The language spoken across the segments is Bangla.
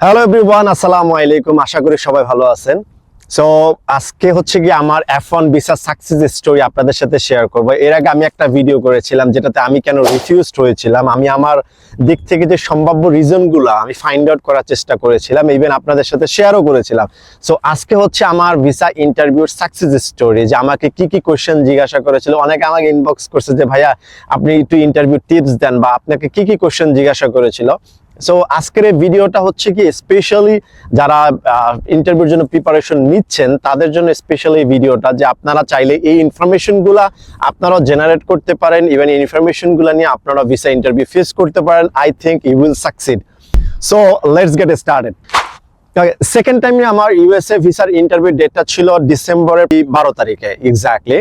হ্যালো এভরিওয়ান আসসালামু আলাইকুম। আশা করি সবাই ভালো আছেন। সো আজকে হচ্ছে কি আমার F one visa success story আপনাদের সাথে শেয়ার করব। এর আগে আমি একটা ভিডিও করেছিলাম যেটাতে আমি কেন রিফিউজড হয়েছিলাম, আমি আমার দিক থেকে যে সম্ভাব্য রিজনগুলো আমি ফাইন্ড আউট করার চেষ্টা করেছিলাম ইভেন আপনাদের সাথে শেয়ারও করেছিলাম। সো আজকে হচ্ছে আমার ভিসা ইন্টারভিউর সাকসেস স্টোরি যে আমাকে কি কি কোশ্চেন জিজ্ঞাসা করেছিল। অনেকে আমাকে ইনবক্স করছে যে, ভাইয়া, আপনি একটু ইন্টারভিউ টিপস দেন বা আপনাকে কি কি কোশ্চেন জিজ্ঞাসা করেছিল? সো আজকের এই ভিডিওটা হচ্ছে কি স্পেশালি যারা ইন্টারভিউর জন্য প্রিপারেশন নিচ্ছেন, তাদের জন্য স্পেশালি এই ভিডিওটা যে আপনারা চাইলে এই ইনফরমেশনগুলা আপনারা জেনারেট করতে পারেন ইভেন এই ইনফরমেশনগুলো নিয়ে আপনারা ভিসা ইন্টারভিউ ফেস করতে পারেন I think you will succeed so let's get started second টাইমে আমার ইউএসএ ভিসার ইন্টারভিউ ডেটটা ছিল ডিসেম্বরের বারো তারিখে এক্স্যাক্টলি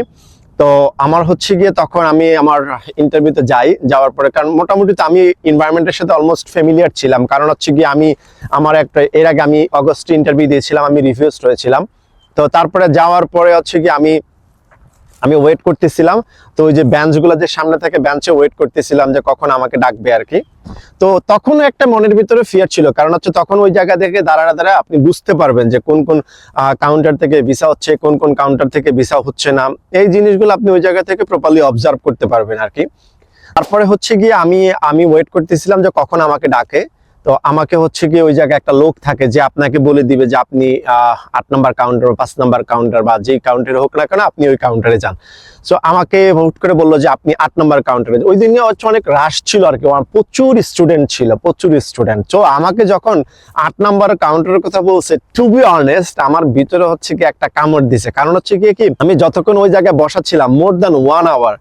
তো আমার হচ্ছে গিয়ে তখন আমি আমার ইন্টারভিউতে যাই, যাওয়ার পরে, কারণ মোটামুটি তো আমি এনভায়রনমেন্টের সাথে অলমোস্ট ফ্যামিলিয়ার ছিলাম। কারণ হচ্ছে গিয়ে আমি, আমার একটা, এর আগে আমি অগস্টে ইন্টারভিউ দিয়েছিলাম, আমি রিভিউজ হয়েছিলাম। তো তারপরে যাওয়ার পরে হচ্ছে গিয়ে আমি আমি ওয়েট করতেছিলাম। তো ওই যে বেঞ্চগুলো যে সামনে থেকে বেঞ্চে ওয়েট করতেছিলাম যে কখন আমাকে ডাকবে আর কি। তো তখন একটা মনের ভিতরে ফিয়ার ছিল। কারণ হচ্ছে তখন ওই জায়গা থেকে দাঁড়ায় দাঁড়া আপনি বুঝতে পারবেন যে কোন কোন কাউন্টার থেকে ভিসা হচ্ছে, কোন কোন কাউন্টার থেকে ভিসা হচ্ছে না। এই জিনিসগুলো আপনি ওই জায়গা থেকে প্রপারলি অবজার্ভ করতে পারবেন আর কি। তারপরে হচ্ছে গিয়ে আমি আমি ওয়েট করতেছিলাম যে কখন আমাকে ডাকে। তো আমাকে হচ্ছে গিয়ে ওই জায়গায় একটা লোক থাকে যে আপনাকে বলে দিবে যে আপনি আট নাম্বার কাউন্টার পাঁচ নাম্বার কাউন্টার বা যেই কাউন্টারে হোক না কেন আপনি ওই কাউন্টারে যান। সো আমাকে হুট করে বলল যে আপনি আট নাম্বার কাউন্টারে ওই দিনে হচ্ছে অনেক রাশ ছিল আর কি। প্রচুর স্টুডেন্ট ছিল, প্রচুর স্টুডেন্ট তো আমাকে যখন আট নাম্বার কাউন্টারের কথা বলছে টু বি অনেস্ট আমার ভিতরে হচ্ছে কি একটা কামড় দিছে। কারণ হচ্ছে গিয়ে কি, আমি যতক্ষণ ওই জায়গায় বসা ছিলাম মোর দ্যান ওয়ান আওয়ার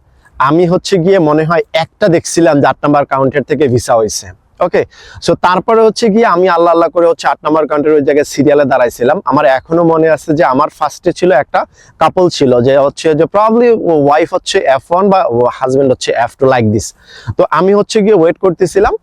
আমি হচ্ছে গিয়ে মনে হয় একটা দেখছিলাম যে আট নাম্বার কাউন্টার থেকে ভিসা হয়েছে ওকে সো তারপরে হচ্ছে গিয়ে আমি আল্লাহ আল্লাহ করে হচ্ছে আট নম্বর কান্ট্রির ওই জায়গায় সিরিয়ালে দাঁড়াইছিলাম। আমার এখনও মনে আছে যে আমার ফার্স্টে ছিল একটা কাপল ছিল যে হচ্ছে যে প্রবলি ওয়াইফ হচ্ছে এফ ওয়ান বা হাজবেন্ড হচ্ছে এফ টু লাইক দিস তো আমি হচ্ছে গিয়ে ওয়েট করতেছিলাম।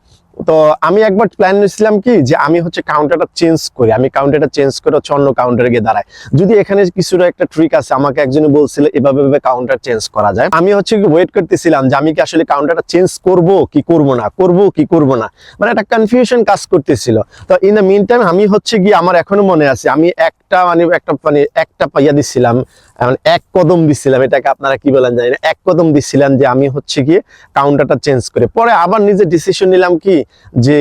তো আমি একবার প্ল্যান নিয়েছিলাম কি যে আমি হচ্ছে কাউন্টারটা চেঞ্জ করি। আমি কাউন্টারটা চেঞ্জ করে হচ্ছে অন্য কাউন্টারে গিয়ে দাঁড়াই। যদি এখানে কিছুটা একটা ট্রিক আছে, আমাকে একজনে বলছিল, এভাবে এভাবে কাউন্টার চেঞ্জ করা যায়। আমি হচ্ছে ওয়েট করতেছিলাম যে আমি কি আসলে কাউন্টারটা চেঞ্জ করব কি করব না, করব কি করব না? মানে একটা কনফিউশন কাজ করতেছিল। তো ইন দ্য মিন টাইম আমি হচ্ছে গিয়ে, আমার এখনও মনে আছে, আমি একটা মানে একটা মানে একটা পাইয়া দিচ্ছিলাম মানে এক কদম দিচ্ছিলাম এটাকে আপনারা কি বলেন জানি না, এক কদম দিচ্ছিলাম যে আমি হচ্ছে গিয়ে কাউন্টারটা চেঞ্জ করে। পরে আবার নিজে ডিসিশন নিলাম কি, যে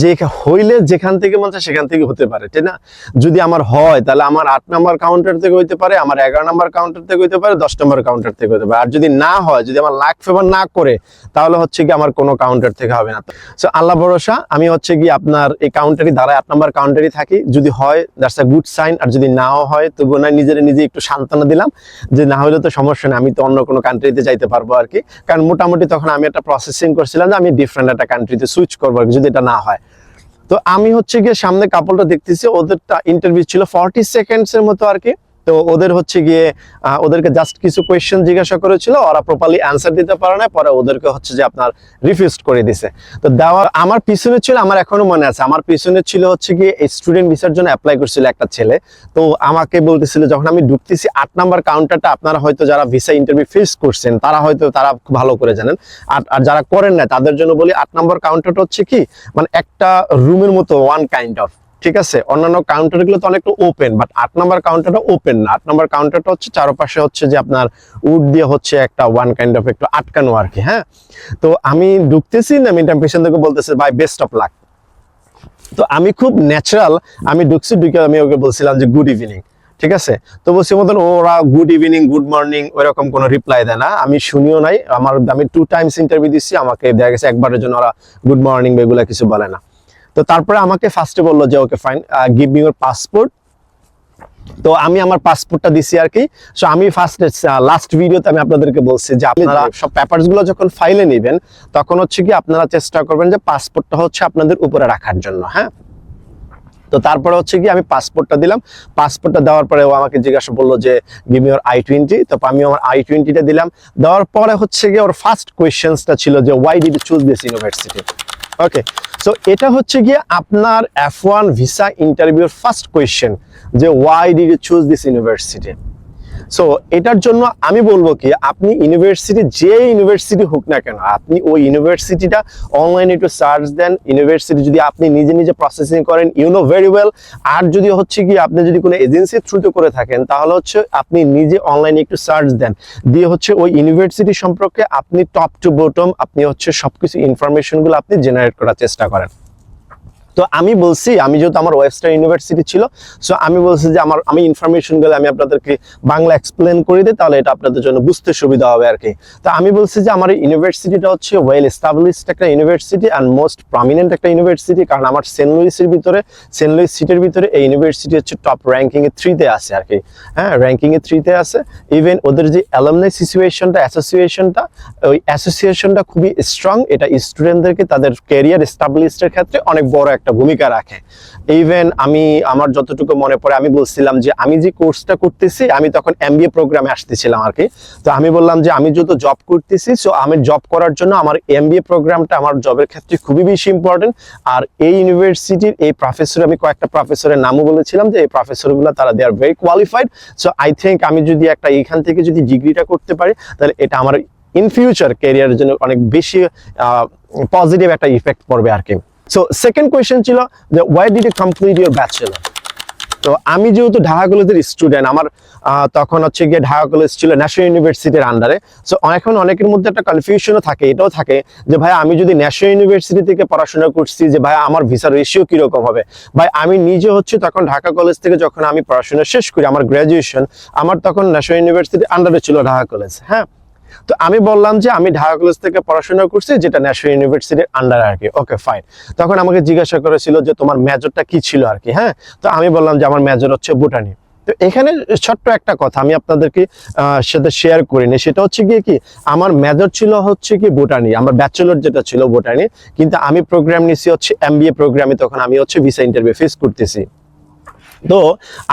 যে হইলে যেখান থেকে মন চায় সেখান থেকে হতে পারে, তাই না? যদি আমার হয়, তাহলে আমার আট নম্বর কাউন্টার থেকে হইতে পারে, আমার এগারো নাম্বার কাউন্টার থেকে হইতে পারে, দশ নম্বর কাউন্টার থেকে হতে পারে। আর যদি না হয়, যদি আমার লাক ফেভার না করে, তাহলে হচ্ছে কি আমার কোনো কাউন্টার থেকে হবে না। সো আল্লাহ ভরসা, আমি হচ্ছে কি আপনার এই কাউন্টারই দাঁড়ায় আট নাম্বার কাউন্টারই থাকি। যদি হয় দ্যাটস আ গুড সাইন আর যদি নাও হয় তবু না, নিজের নিজে একটু সান্ত্বনা দিলাম, যে না হলে তো সমস্যা নেই, আমি তো অন্য কোনো কান্ট্রিতে যাইতে পারব আর কি। কারণ মোটামুটি তখন আমি একটা প্রসেসিং করছিলাম যে আমি ডিফারেন্ট একটা কান্ট্রিতে সুইচ করব যদি এটা না হয়। তো আমি হচ্ছে গিয়ে সামনে কাপড়টা দেখতেছি, ওদেরটা ইন্টারভিউ ছিল ফর্টি সেকেন্ডস এর মতো আর কি। তো ওদের হচ্ছে গিয়ে ওদেরকে জাস্ট কিছু কোয়েশ্চেন জিজ্ঞাসা করেছিল, ওরা প্রপারলি অ্যান্সার দিতে পারে না পরে ওদেরকে হচ্ছে যে আপনার রিফিউজ করে দিছে। তো দেওয়ার আমার পিছনে ছিল, আমার এখনও মনে আছে, আমার পিছনে ছিল হচ্ছে গিয়ে স্টুডেন্ট ভিসার জন্য অ্যাপ্লাই করছিল একটা ছেলে। তো আমাকে বলতেছিল, যখন আমি ঢুকতেছি, আট নাম্বার কাউন্টারটা আপনারা হয়তো যারা ভিসা ইন্টারভিউ ফেস করছেন, তারা হয়তো, তারা ভালো করে জানেন। আর যারা করেন না তাদের জন্য বলি, আট নাম্বার কাউন্টারটা হচ্ছে কি মানে একটা রুমের মতো ওয়ান কাইন্ড অফ ঠিক আছে? অন্যান্য কাউন্টারগুলো তো অনেকটা ওপেন বাট আট নাম্বার কাউন্টারটা ওপেন না। আট নাম্বার কাউন্টারটা হচ্ছে চারপাশে হচ্ছে যে আপনার উড দিয়ে হচ্ছে একটা ওয়ান কাইন্ড অফ একটু আটকানো আর কি হ্যাঁ? তো আমি ঢুকতেছি না মিনটাইম পেছন থেকে বলতেছে, ভাই বেস্ট অফ লাক তো আমি খুব ন্যাচারাল আমি ঢুকছি, ঢুকে আমি ওকে বলছিলাম যে গুড ইভিনিং ঠিক আছে? তো বলছি মতন ওরা গুড ইভিনিং গুড মর্নিং ওইরকম কোনো রিপ্লাই দেয় না। আমি শুনিও নাই। আমার, আমি টু টাইমস ইন্টারভিউ দিচ্ছি আমাকে দেখা গেছে একবারের জন্য ওরা গুড মর্নিং বা এগুলা কিছু বলে না। তো তারপরে আমাকে ফার্স্টে বলল যে okay fine give me your passport তো আমি আমার পাসপোর্টটা দিছি আর কি। সো আমি ফার্স্ট লাস্ট ভিডিওতে আমি আপনাদেরকে বলছি যে আপনারা সব পেপারসগুলো যখন ফাইলে নেবেন তখন হচ্ছে কি আপনারা চেষ্টা করবেন যে পাসপোর্টটা হচ্ছে আপনাদের উপরে রাখার জন্য হ্যাঁ? তো তারপরে হচ্ছে কি আমি পাসপোর্টটা দিলাম। পাসপোর্টটা দেওয়ার পরে ও আমাকে জিজ্ঞাসা বলল যে give me your I twenty তো আমি আমার আই টোয়েন্টিটা দিলাম। দেওয়ার পরে হচ্ছে গিয়ে ওর ফার্স্ট কোয়েশ্চেন্সটা ছিল যে why did you choose this university okay so এটা হচ্ছে গিয়ে আপনার এফ ওয়ান ভিসা ইন্টারভিউর ফার্স্ট কোয়েশ্চেন যে why did you choose this university so এটার জন্য আমি বলব কি, আপনি ইউনিভার্সিটি যে ইউনিভার্সিটি হোক না কেন, আপনি ওই ইউনিভার্সিটিটা অনলাইনে একটু সার্চ দেন। ইউনিভার্সিটি যদি আপনি নিজে নিজে প্রসেসিং করেন ইউ নো ভেরি ওয়েল আর যদি হচ্ছে কি, আপনি যদি কোনো এজেন্সির থ্রুতে করে থাকেন, তাহলে হচ্ছে আপনি নিজে অনলাইনে একটু সার্চ দেন। দিয়ে হচ্ছে ওই ইউনিভার্সিটি সম্পর্কে আপনি টপ টু বটম আপনি হচ্ছে সবকিছু ইনফরমেশনগুলো আপনি জেনারেট করার চেষ্টা করেন। তো আমি বলছি, আমি যেহেতু আমার ওয়েস্টার্ন ইউনিভার্সিটি ছিল সো আমি বলছি যে আমার, আমি ইনফরমেশনগুলো আমি আপনাদেরকে বাংলা এক্সপ্লেন করে দিই, তাহলে এটা আপনাদের জন্য বুঝতে সুবিধা হবে আর কি। তো আমি বলছি যে আমার ইউনিভার্সিটিটা হচ্ছে ওয়েল এস্টাবলিশড একটা ইউনিভার্সিটি অ্যান্ড মোস্ট প্রমিনেন্ট একটা ইউনিভার্সিটি কারণ আমার সেন্ট লুইসের ভিতরে সেন্ট লুইস সিটির ভিতরে এই ইউনিভার্সিটি হচ্ছে টপ র্যাঙ্কিং এ থ্রিতে আছে আর কি। হ্যাঁ র্যাঙ্কিং এ থ্রিতে আছে। ইভেন ওদের যে অ্যালামনাই সিচুয়েশনটা অ্যাসোসিয়েশনটা ওই অ্যাসোসিয়েশনটা খুবই স্ট্রং এটা স্টুডেন্টদেরকে তাদের ক্যারিয়ার এস্টাবলিশডের ক্ষেত্রে অনেক বড় একটা ভূমিকা রাখে। ইভেন আমি, আমার যতটুকু মনে পড়ে, আমি বলছিলাম যে আমি যে কোর্সটা করতেছি, আমি তখন এমবিএ প্রোগ্রামে আসতেছিলাম আর কি। তো আমি বললাম যে আমি যত জব করতেছি সো আমি জব করার জন্য আমার এমবিএ প্রোগ্রামটা আমার জবের ক্ষেত্রে খুবই বেশি ইম্পর্টেন্ট আর এই ইউনিভার্সিটির এই প্রফেসর আমি কয়েকটা প্রফেসরের নামও বলেছিলাম যে এই প্রফেসরগুলো তারা they are very qualified so I think আমি যদি একটা, এইখান থেকে যদি ডিগ্রিটা করতে পারি, তাহলে এটা আমার ইন ফিউচার ক্যারিয়ারের জন্য অনেক বেশি পজিটিভ একটা ইফেক্ট পড়বে আর কি। সো সেকেন্ড কোয়েশ্চেন ছিল যে why did you complete your bachelor তো আমি যেহেতু ঢাকা কলেজের স্টুডেন্ট আমার তখন হচ্ছে গিয়ে ঢাকা কলেজ ছিল ন্যাশনাল ইউনিভার্সিটির আন্ডারে সো এখন অনেকের মধ্যে একটা কনফিউশনও থাকে, এটাও থাকে যে, ভাই, আমি যদি ন্যাশনাল ইউনিভার্সিটি থেকে পড়াশোনা করছি যে, ভাই, আমার ভিসা রেশিও কীরকম হবে? ভাই, আমি নিজে হচ্ছে তখন ঢাকা কলেজ থেকে যখন আমি পড়াশোনা শেষ করি, আমার গ্র্যাজুয়েশন আমার তখন ন্যাশনাল ইউনিভার্সিটির আন্ডারে ছিল ঢাকা কলেজ হ্যাঁ? তো আমি বললাম যে আমি ঢাকা কলেজ থেকে পড়াশোনা করছি, যেটা ন্যাশনাল ইউনিভার্সিটির আন্ডার আর কি ওকে ফাইন তখন আমাকে জিজ্ঞাসা করেছিল যে তোমার মেজরটা কি ছিল আর কি হ্যাঁ? তো আমি বললাম যে আমার মেজর হচ্ছে বোটানি তো এখানে ছোট্ট একটা কথা আমি আপনাদেরকে সাথে শেয়ার করিনি সেটা হচ্ছে গিয়ে কি, আমার মেজর ছিল হচ্ছে কি বোটানি আমার ব্যাচেলর যেটা ছিল বোটানি কিন্তু আমি প্রোগ্রাম নিছি হচ্ছে এমবিএ প্রোগ্রামে তখন আমি হচ্ছে ভিসা ইন্টারভিউ ফেস করতেছি। তো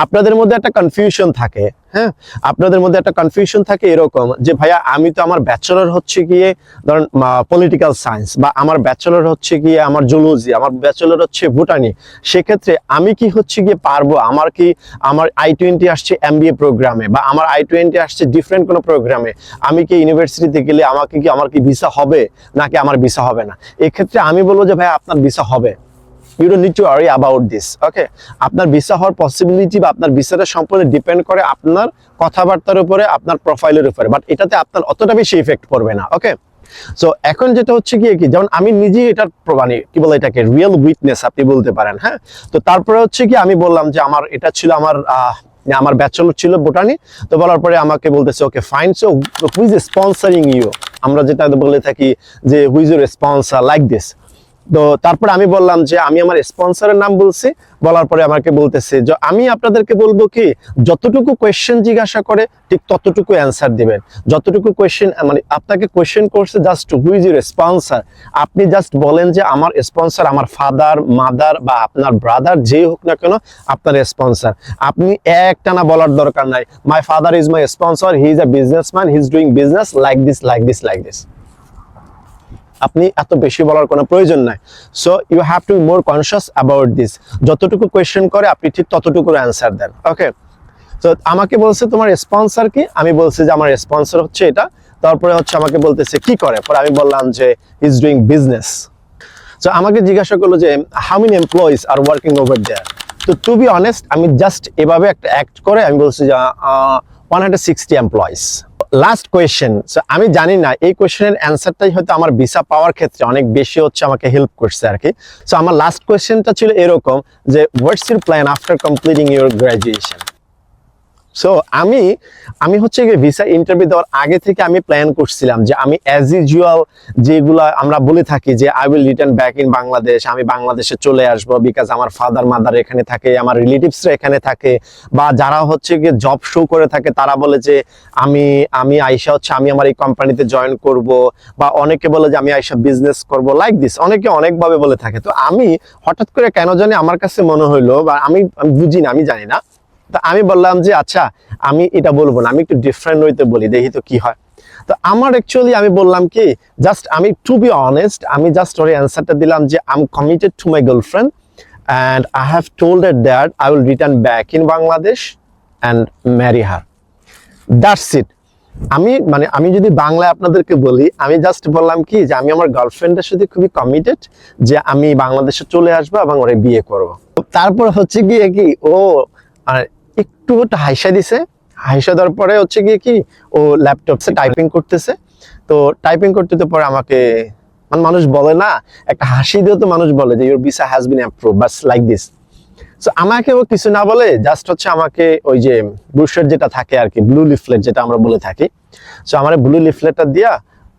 আপনাদের মধ্যে একটা কনফিউশন থাকে হ্যাঁ আপনাদের মধ্যে একটা কনফিউশন থাকে এরকম যে, ভাইয়া, আমি তো আমার ব্যাচেলর হচ্ছে গিয়ে, ধরেন পলিটিক্যাল সায়েন্স বা আমার ব্যাচেলর হচ্ছে গিয়ে আমার জুলজি আমার ব্যাচেলর হচ্ছে ভুটানি সেক্ষেত্রে আমি কি হচ্ছে গিয়ে পারব? আমার কি, আমার আই টোয়েন্টি আসছে এমবিএ প্রোগ্রামে বা আমার আই টোয়েন্টি আসছে ডিফারেন্ট কোনো প্রোগ্রামে আমি কি ইউনিভার্সিটিতে গেলে আমাকে কি, আমার কি ভিসা হবে? নাকি আমার ভিসা হবে না? এক্ষেত্রে আমি বলব যে ভাই আপনার ভিসা হবে। You don't need to worry about this okay আপনার ভিসা হওয়ার পসিবিলিটি বা আপনার ভিসাটা সম্পূর্ণ ডিপেন্ড করে আপনার কথাবার্তার উপরে, আপনার প্রোফাইলের উপরে বাট এটাতে আপনার অতটা বেশি ইফেক্ট পড়বে না ওকে সো এখন যেটা হচ্ছে গিয়ে কি, যেমন আমি নিজেই এটার প্র- মানে কি বলে এটাকে রিয়েল উইটনেস আপনি বলতে পারেন হ্যাঁ? তো তারপরে হচ্ছে কি আমি বললাম যে আমার, এটা ছিল আমার আমার ব্যাচেলর ছিল বোটানি তো বলার পরে আমাকে বলতেছে okay fine so who's sponsoring you আমরা যেটা বলে থাকি যে who's your sponsor like this তো তারপরে আমি বললাম যে আমি আমার স্পন্সরের নাম বলছি, বলার পরে আমাকে বলতেছে যে আমি আপনাদেরকে বলব কি, যতটুকু কোয়েশ্চেন জিজ্ঞাসা করে, ঠিক ততটুকু অ্যান্সার দিবেন। যতটুকু কোয়েশ্চেন মানে আপনাকে কোয়েশ্চেন করছে জাস্ট হুইজ ইউর স্পন্সর আপনি জাস্ট বলেন যে আমার স্পন্সর আমার ফাদার মাদার বা আপনার ব্রাদার যেই হোক না কেন, আপনার স্পন্সর আপনি একটানা বলার দরকার নাই my father is my sponsor he is a businessman he is doing business like this like this like this আপনি এত বেশি বলার কোনো প্রয়োজন নাই। So you have to be more conscious about this যতটুকু কোয়েশ্চেন করে, আপনি ঠিক ততটুকু অ্যান্সার দেন। ওকে তো আমাকে বলছে তোমার স্পন্সর কি? আমি বলছি যে আমার স্পন্সর হচ্ছে এটা। তারপরে হচ্ছে আমাকে বলতেছে, কি করে? পরে আমি বললাম যে ইজ ডুইং বিজনেস সো আমাকে জিজ্ঞাসা করল যে how many employees are working over there তো টু বি অনেস্ট আমি জাস্ট এভাবে একটা অ্যাক্ট করে আমি বলছি যে one hundred sixty employees last question আমি জানি না, এই কোয়েশ্চেনের অ্যান্সারটাই হয়তো আমার ভিসা পাওয়ার ক্ষেত্রে অনেক বেশি হচ্ছে আমাকে হেল্প করছে আর কি। সো আমার লাস্ট কোয়েশ্চেনটা ছিল এরকম যে what's your plan after completing your graduation so আমি আমি হচ্ছে গিয়ে ভিসা ইন্টারভিউ দেওয়ার আগে থেকে আমি প্ল্যান করছিলাম যে আমি অ্যাজ ইউজুয়াল যেগুলা আমরা বলে থাকি যে I will return back in Bangladesh আমি বাংলাদেশে চলে আসব বিকজ আমার ফাদার মাদার এখানে থাকে, আমার রিলেটিভসরা এখানে থাকে বা যারা হচ্ছে গিয়ে জব শো করে থাকে তারা বলে যে আমি আমি আইসা হচ্ছে আমি আমার এই কোম্পানিতে জয়েন করব বা অনেকে বলে যে আমি আইসা বিজনেস করব লাইক দিস অনেকে অনেকভাবে বলে থাকে। তো আমি হঠাৎ করে কেন জানি আমার কাছে মনে হইল বা আমি বুঝি না আমি জানি না তো আমি বললাম যে আচ্ছা আমি এটা বলব না, আমি একটু ডিফারেন্ট হইতে বলি, দেখি তো কি হয়। তো আমার অ্যাকচুয়ালি আমি বললাম কি জাস্ট আমি টু বি অনেস্ট আমি জাস্ট ওর অ্যান্সারটা দিলাম যে I am committed to my girlfriend and I have told at that I will return back in Bangladesh and marry her that's it আমি মানে আমি যদি বাংলায় আপনাদেরকে বলি, আমি জাস্ট বললাম কি, যে আমি আমার গার্লফ্রেন্ডের সাথে খুবই কমিটেড যে আমি বাংলাদেশে চলে আসব এবং ওরে বিয়ে করব। তারপর হচ্ছে গিয়ে কি, ও, আর একটু হাইসা দিছে। হাইসা দেওয়ার পরে হচ্ছে গিয়ে কি, ও ল্যাপটপসে টাইপিং করতেছে। তো টাইপিং করতে তো পরে আমাকে মানে মানুষ বলে না, একটা হাসি দিয়েও তো মানুষ বলে যে your visa has been approve bus like this so আমাকে ও কিছু না বলে জাস্ট হচ্ছে আমাকে ওই যে ব্রুশের যেটা থাকে আর কি ব্লু লিফলেট যেটা আমরা বলে থাকি। সো আমার ব্লু লিফলেটটা দিয়া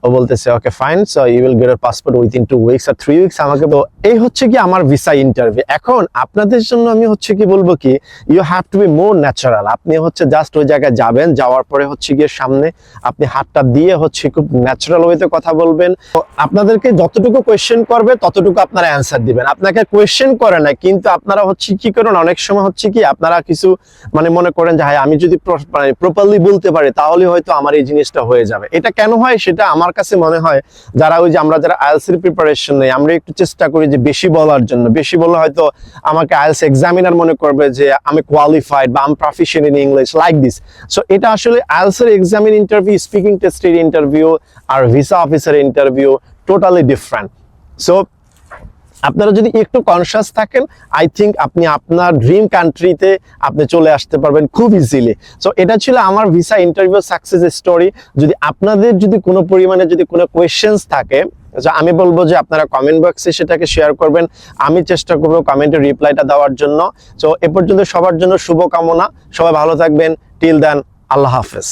ও বলতেছে okay fine so you will get passport within two weeks R three weeks আমাকে তো এই হচ্ছে কি আমার ভিসা ইন্টারভিউ এখন আপনাদের জন্য আমি হচ্ছে কি বলব কি you have to be more natural আপনি হচ্ছে জাস্ট ওই জায়গায় যাবেন, যাওয়ার পরে হচ্ছে গিয়ে সামনে আপনি হাতটা দিয়ে হচ্ছে খুব ন্যাচারাল ওয়েতে কথা বলবেন। আপনাদেরকে যতটুকু কোয়েশ্চেন করবে, ততটুকু আপনারা অ্যান্সার দিবেন। আপনাকে কোয়েশ্চেন করে না কিন্তু আপনারা হচ্ছে কি করেন, অনেক সময় হচ্ছে কি আপনারা কিছু মানে মনে করেন যে হ্যাঁ আমি যদি প্রপারলি বলতে পারি, তাহলে হয়তো আমার এই জিনিসটা হয়ে যাবে। এটা কেন হয়? সেটা আমার কাছে মনে হয় যারা ওই যে আমরা যারা আইএলসির প্রিপারেশন নেই, আমরা একটু চেষ্টা করি যে বেশি বলার জন্য। বেশি বললে হয়তো আমাকে আইএলস এক্সামিনার মনে করবে যে আমি কোয়ালিফাইড বা আমি proficient in English like this so এটা আসলে আইএলসের এক্সামিন ইন্টারভিউ স্পিকিং টেস্টের ইন্টারভিউ আর visa officer interview totally different so আপনারা যদি একটু কনসিয়াস থাকেন আই থিঙ্ক আপনি আপনার ড্রিম কান্ট্রিতে আপনি চলে আসতে পারবেন খুব ইজিলি সো এটা ছিল আমার ভিসা ইন্টারভিউ সাকসেস স্টোরি যদি আপনাদের যদি কোনো পরিমাণে যদি কোনো কোয়েশ্চেন্স থাকে আমি বলব যে আপনারা কমেন্ট বক্সে সেটাকে শেয়ার করবেন। আমি চেষ্টা করব কমেন্টে রিপ্লাইটা দেওয়ার জন্য। সো এ পর্যন্ত সবার জন্য শুভকামনা। সবাই ভালো থাকবেন। টিল দেন আল্লাহ হাফেজ।